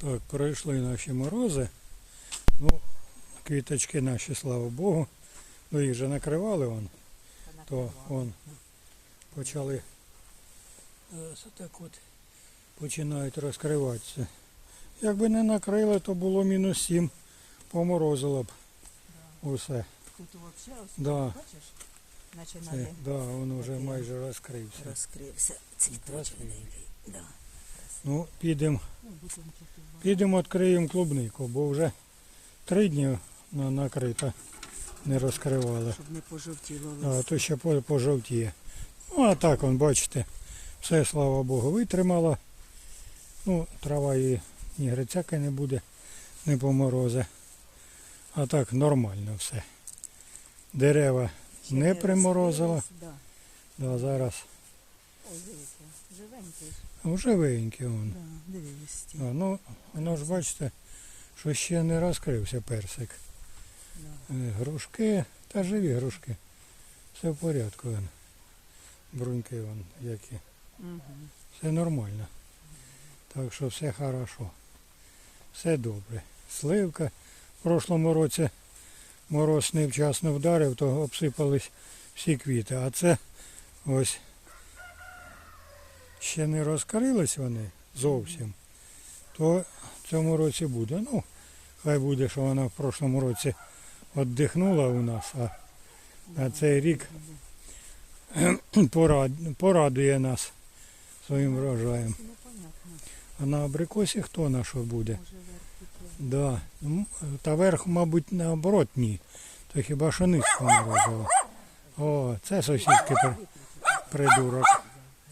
Так, пройшли наші морози. Ну, квіточки наші, слава Богу. Ну їх же накривали вон, то вон почали так от починають розкриватися. Якби не накрили, то було мінус 7, поморозило б усе. Тут взагалі ось, Да. бачиш, Це, починає да, воно вже майже розкрився. розкрився цвіточок. Да. Ну, підемо. Підемо відкриємо клубнику, бо вже три дні на- накрита, не розкривали. Щоб не пожовтіло А то ще пожовтіє. Ну а так, он, бачите, все, слава Богу, витримало. Ну, трава і ні грицяка не буде, не поморозе. А так нормально все. Дерева не приморозило. Да, зараз Ой, дивіться, живенький. ж. живенькі. Вон. Да. А, ну, воно ж бачите, що ще не розкрився персик. Да. Е, Грушки, та живі грушки. Все в порядку. Вон. Бруньки вон які. Угу. Все нормально. Так що все хорошо. Все добре. Сливка. В прошлому році мороз невчасно вдарив, то обсипались всі квіти. А це ось ще не розкрились вони зовсім. То в цьому році буде. Ну, хай буде, що вона в прошлому році віддихнула у нас, а на цей рік порадує нас своїм врожаєм. А на абрикосі хто на що буде? Да. Ну, Та верх, мабуть, наоборот ні. То хіба що низ поморозило. О, це сусідки придурок.